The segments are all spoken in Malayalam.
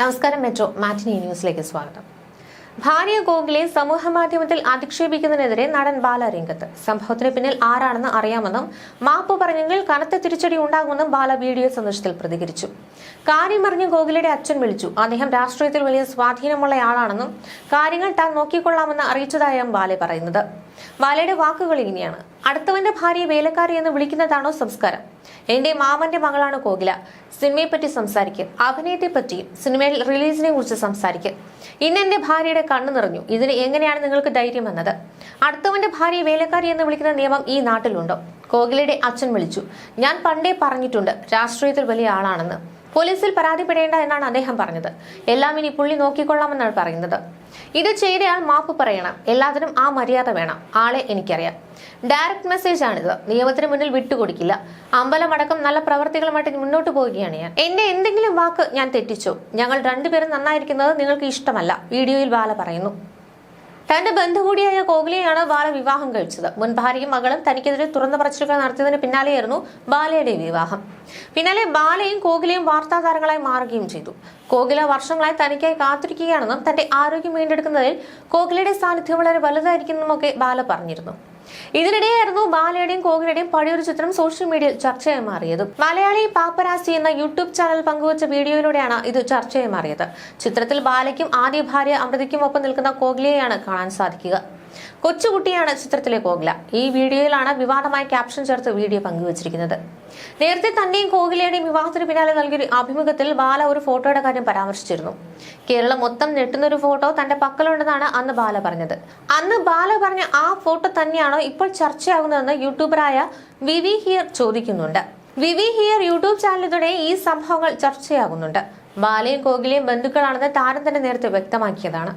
നമസ്കാരം മെട്രോ. മാറ്റിനി ന്യൂസിലേക്ക് സ്വാഗതം. ഭാര്യ ഗോകുലെ സമൂഹ മാധ്യമത്തിൽ അധിക്ഷേപിക്കുന്നതിനെതിരെ നടൻ ബാല രംഗത്ത്. സംഭവത്തിന് പിന്നിൽ ആരാണെന്ന് അറിയാമെന്നും മാപ്പ് പറഞ്ഞെങ്കിൽ കനത്ത തിരിച്ചടി ഉണ്ടാകുമെന്നും ബാല വീഡിയോ സന്ദേശത്തിൽ പ്രതികരിച്ചു. കാര്യമറിഞ്ഞ് ഗോകുലയുടെ അച്ഛൻ വിളിച്ചു. അദ്ദേഹം രാഷ്ട്രീയത്തിൽ വലിയ സ്വാധീനമുള്ളയാളാണെന്നും കാര്യങ്ങൾ താൻ നോക്കിക്കൊള്ളാമെന്ന് അറിയിച്ചതായാണ് ബാലെ പറയുന്നത്. ബാലയുടെ വാക്കുകൾ ഇങ്ങനെയാണ്. അടുത്തവന്റെ ഭാര്യയെ വേലക്കാരി എന്ന് വിളിക്കുന്നതാണോ സംസ്കാരം? എന്റെ മാമന്റെ മകളാണ് കോകില സിനിമയെ പറ്റി സംസാരിക്കും. അഭിനയത്തെ പറ്റിയും സിനിമയിൽ റിലീസിനെ കുറിച്ച് സംസാരിക്കും. ഇന്ന് എന്റെ ഭാര്യയുടെ കണ്ണു നിറഞ്ഞു. ഇതിന് എങ്ങനെയാണ് നിങ്ങൾക്ക് ധൈര്യം വന്നത് അടുത്തവന്റെ ഭാര്യയെ വേലക്കാരി എന്ന് വിളിക്കുന്ന നിയമം ഈ നാട്ടിലുണ്ടോ? കോകിലയുടെ അച്ഛൻ വിളിച്ചു. ഞാൻ പണ്ടേ പറഞ്ഞിട്ടുണ്ട് രാഷ്ട്രീയത്തിൽ വലിയ ആളാണെന്ന്. പോലീസിൽ പരാതിപ്പെടേണ്ട എന്നാണ് അദ്ദേഹം പറഞ്ഞത്. എല്ലാം ഇനി പുള്ളി നോക്കിക്കൊള്ളാമെന്നാണ് പറയുന്നത്. ഇത് ചെയ്തയാൾ മാപ്പ് പറയണം. എല്ലാത്തിനും ആ മര്യാദ വേണം. ആളെ എനിക്കറിയാം. ഡയറക്ട് മെസ്സേജ് ആണിത് നിയമത്തിന് മുന്നിൽ വിട്ടുകൊടുക്കില്ല. അമ്പലമടക്കം നല്ല പ്രവർത്തികളുമായിട്ട് മുന്നോട്ട് പോവുകയാണ് ഞാൻ. എന്റെ എന്തെങ്കിലും വാക്ക് ഞാൻ തെറ്റിച്ചു? ഞങ്ങൾ രണ്ടുപേരും നന്നായിരിക്കുന്നത് നിങ്ങൾക്ക് ഇഷ്ടമല്ല. വീഡിയോയിൽ ബാല പറയുന്നു. തന്റെ ബന്ധു കൂടിയായ കോഹ്ലിയെയാണ് ബാല വിവാഹം കഴിച്ചത്. മുൻ ഭാര്യയും മകളും തനിക്കെതിരെ തുറന്ന പറച്ചിലുകൾ നടത്തിയതിന് പിന്നാലെയായിരുന്നു ബാലയുടെ വിവാഹം. പിന്നാലെ ബാലയും കോഹ്ലിയും വാർത്താ താരങ്ങളായി മാറുകയും ചെയ്തു. കോഹ്ല വർഷങ്ങളായി തനിക്കായി കാത്തിരിക്കുകയാണെന്നും തന്റെ ആരോഗ്യം വീണ്ടെടുക്കുന്നതിൽ കോഹ്ലിയുടെ സാന്നിധ്യം വളരെ വലുതായിരിക്കുമെന്നുമൊക്കെ ബാല പറഞ്ഞിരുന്നു. ഇതിനിടെയായിരുന്നു ബാലയുടെയും കോഹ്ലിയുടെയും പഴയൊരു ചിത്രം സോഷ്യൽ മീഡിയയിൽ ചർച്ചയായി മാറിയത്. മലയാളി പാപ്പരാസി എന്ന യൂട്യൂബ് ചാനൽ പങ്കുവച്ച വീഡിയോയിലൂടെയാണ് ഇത് ചർച്ചയായി മാറിയത്. ചിത്രത്തിൽ ബാലയ്ക്കും ആദ്യ ഭാര്യ അമൃതയ്ക്കും ഒപ്പം നിൽക്കുന്ന കോഹ്ലിയെയാണ് കാണാൻ സാധിക്കുക. കൊച്ചുകുട്ടിയാണ് ചിത്രത്തിലെ കോഗ്ല ഈ വീഡിയോയിലാണ് വിവാദമായ ക്യാപ്ഷൻ ചേർത്ത് വീഡിയോ പങ്കുവച്ചിരിക്കുന്നത്. നേരത്തെ തന്റെയും കോഹ്ലിയുടെയും വിവാഹത്തിന് പിന്നാലെ നൽകിയ അഭിമുഖത്തിൽ ബാല ഒരു ഫോട്ടോയുടെ കാര്യം പരാമർശിച്ചിരുന്നു. കേരളം മൊത്തം ഞെട്ടുന്ന ഒരു ഫോട്ടോ തന്റെ പക്കലുണ്ടെന്നാണ് അന്ന് ബാല പറഞ്ഞത്. അന്ന് ബാല പറഞ്ഞ ആ ഫോട്ടോ തന്നെയാണോ ഇപ്പോൾ ചർച്ചയാകുന്നതെന്ന് യൂട്യൂബറായ വിവി ഹിയർ ചോദിക്കുന്നുണ്ട്. വിവി ഹിയർ യൂട്യൂബ് ചാനലിലൂടെ ഈ സംഭവങ്ങൾ ചർച്ചയാകുന്നുണ്ട്. ബാലയും കോഹ്ലിയും ബന്ധുക്കളാണെന്ന് താരം തന്നെ നേരത്തെ വ്യക്തമാക്കിയതാണ്.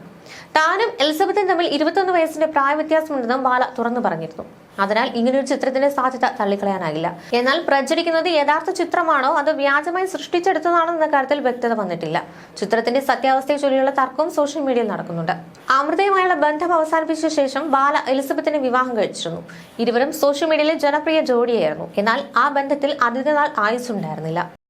താനും എലിസബത്തും തമ്മിൽ ഇരുപത്തൊന്ന് വയസ്സിന്റെ പ്രായ വ്യത്യാസമുണ്ടെന്നും ബാല തുറന്നു പറഞ്ഞിരുന്നു. അതിനാൽ ഇങ്ങനൊരു ചിത്രത്തിന്റെ സാധ്യത തള്ളിക്കളയാനാകില്ല. എന്നാൽ പ്രചരിക്കുന്നത് യഥാർത്ഥ ചിത്രമാണോ അത് വ്യാജമായി സൃഷ്ടിച്ചെടുത്തതാണോ എന്ന കാര്യത്തിൽ വ്യക്തത വന്നിട്ടില്ല. ചിത്രത്തിന്റെ സത്യാവസ്ഥയെ ചൊല്ലിയുള്ള തർക്കവും സോഷ്യൽ മീഡിയയിൽ നടക്കുന്നുണ്ട്. അമൃതയുമായുള്ള ബന്ധം അവസാനിപ്പിച്ച ശേഷം ബാല എലിസബത്തിനെ വിവാഹം കഴിച്ചിരുന്നു. ഇരുവരും സോഷ്യൽ മീഡിയയിലെ ജനപ്രിയ ജോഡിയായിരുന്നു. എന്നാൽ ആ ബന്ധത്തിൽ അധികനാൾ ആയുസ്സുണ്ടായിരുന്നില്ല.